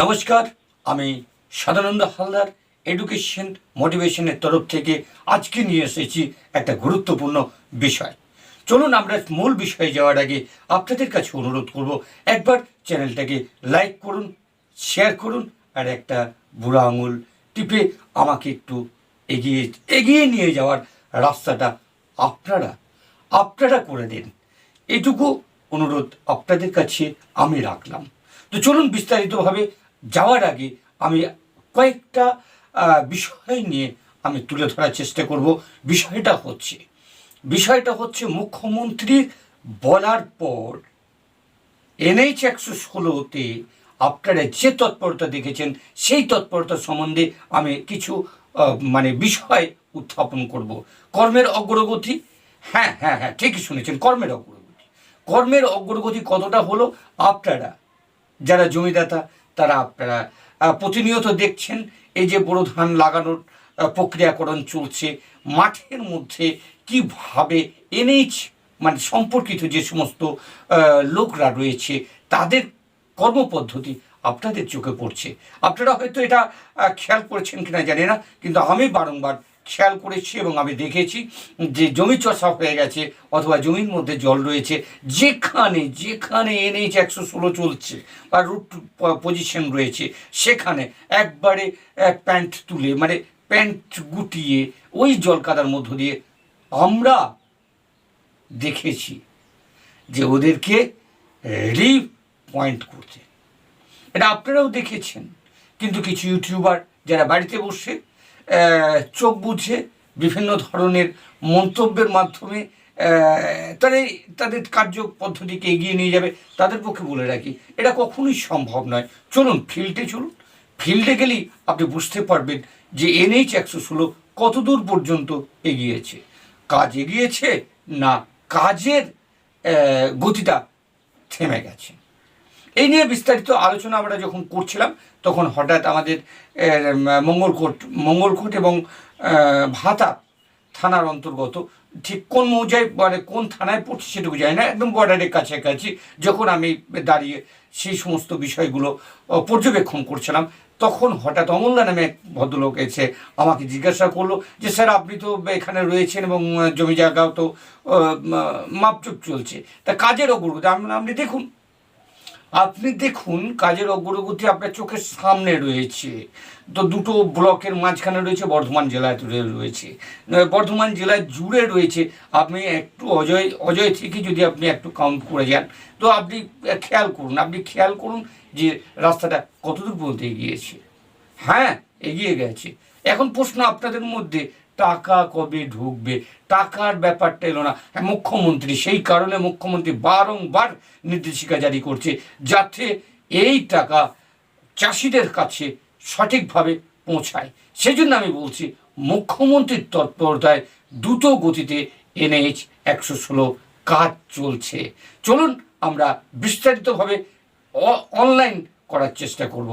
নমস্কার, আমি সদানন্দ হালদার এডুকেশন মোটিভেশনের তরফ থেকে আজকে নিয়ে এসেছি একটা গুরুত্বপূর্ণ বিষয়। চলুন আমরা মূল বিষয়ে যাওয়ার আগে আপনাদের কাছে অনুরোধ করব, একবার চ্যানেলটাকে লাইক করুন, শেয়ার করুন, আর একটা বুড়া আঙুল টিপে আমাকে একটু এগিয়ে এগিয়ে নিয়ে যাওয়ার রাস্তাটা আপনারা আপনারা করে দিন। এটুকু অনুরোধ আপনাদের কাছে আমি রাখলাম। তো চলুন বিস্তারিতভাবে যাওয়ার আগে আমি কয়েকটা বিষয় নিয়ে আমি তুলে ধরার চেষ্টা করব। বিষয়টা হচ্ছে বিষয়টা হচ্ছে মুখ্যমন্ত্রী বলার পর এনএইচ একশো ষোলোতে আপনারা যে তৎপরতা দেখেছেন, সেই তৎপরতা সম্বন্ধে আমি কিছু মানে বিষয় উত্থাপন করব। কর্মের অগ্রগতি? হ্যাঁ হ্যাঁ হ্যাঁ ঠিকই শুনেছেন, কর্মের অগ্রগতি। কর্মের অগ্রগতি কতটা হলো? আপনারা, যারা জমিদাতা তারা আপনারা প্রতিনিয়ত দেখছেন এই যে বোরো ধান লাগানোর প্রক্রিয়াকরণ চলছে। মাঠের মধ্যে কীভাবে এনএইচ মানে সম্পর্কিত যে সমস্ত লোকরা রয়েছে, তাদের কর্মপদ্ধতি আপনাদের চোখে পড়ছে। আপনারা হয়তো এটা খেয়াল করেছেন কিনা জানি না, কিন্তু আমি বারংবার খেয়াল করেছি এবং আমি দেখেছি যে জমি চষা হয়ে গেছে অথবা জমির মধ্যে জল রয়েছে। যেখানে যেখানে এনএইচ একশো ষোলো চলছে বা রুট পজিশন রয়েছে, সেখানে একবারে প্যান্ট তুলে মানে প্যান্ট গুটিয়ে ওই জল কাদার মধ্য দিয়ে আমরা দেখেছি যে ওদেরকে রি পয়েন্ট করতে এটা আপনারাও দেখেছেন। কিন্তু কিছু ইউটিউবার যারা বাড়িতে বসে চোখ বুঝে বিভিন্ন ধরনের মন্তব্যের মাধ্যমে তাদের তাদের কার্য পদ্ধতিকে এগিয়ে নিয়ে যাবে, তাদের পক্ষে বলে রাখি, এটা কখনোই সম্ভব নয়। চলুন, ফিল্ডে চলুন। ফিল্ডে গেলেই আপনি বুঝতে পারবেন যে এনএইচ একশো ষোলো কতদূর পর্যন্ত এগিয়েছে। কাজ এগিয়েছে না কাজের গতিটা থেমে গেছে। এই নিয়ে বিস্তারিত আলোচনা আমরা যখন করছিলাম, তখন হঠাৎ আমাদের মঙ্গলকোট মঙ্গলকোট এবং ভাতা থানার অন্তর্গত ঠিক কোন মৌজায় মানে কোন থানায় পড়ছে সেটুকু জানি না, একদম বর্ডারের কাছাকাছি যখন আমি দাঁড়িয়ে সেই সমস্ত বিষয়গুলো পর্যবেক্ষণ করছিলাম, তখন হঠাৎ অমূল্যা নামে এক ভদ্রলোক এসে আমাকে জিজ্ঞাসা করল যে, স্যার, আপনি তো এখানে রয়েছেন এবং জমি জায়গাও তো মাপচুপ চলছে। তা কাজের অগ্রগতি, আপনি দেখুন আপনি দেখুন, কাজের অগ্রগতি আপনার চোখের সামনে রয়েছে। তো দুটো ব্লকের মাঝখানে রয়েছে, বর্ধমান জেলায় রয়ে- রয়েছে। বর্ধমান জেলায় জুড়ে রয়েছে। আপনি একটু অজয় অজয় থেকে যদি আপনি একটু কাউন্ট করে যান, তো আপনি খেয়াল করুন, আপনি খেয়াল করুন যে রাস্তাটা কতদূর পর্যন্ত এগিয়েছে। হ্যাঁ এগিয়ে গেছে। এখন প্রশ্ন আপনাদের মধ্যে টাকা কবে ঢুকবে? টাকার ব্যাপারটা এলো না। হ্যাঁ মুখ্যমন্ত্রী, সেই কারণে মুখ্যমন্ত্রী বারংবার নির্দেশিকা জারি করছে যাতে এই টাকা চাষিদের কাছে সঠিকভাবে পৌঁছায়। সেজন্য আমি বলছি, মুখ্যমন্ত্রীর তৎপরতায় দ্রুত গতিতে এনএইচ একশো ষোলো কাজ চলছে। চলুন আমরা বিস্তারিতভাবে অনলাইন করার চেষ্টা করব।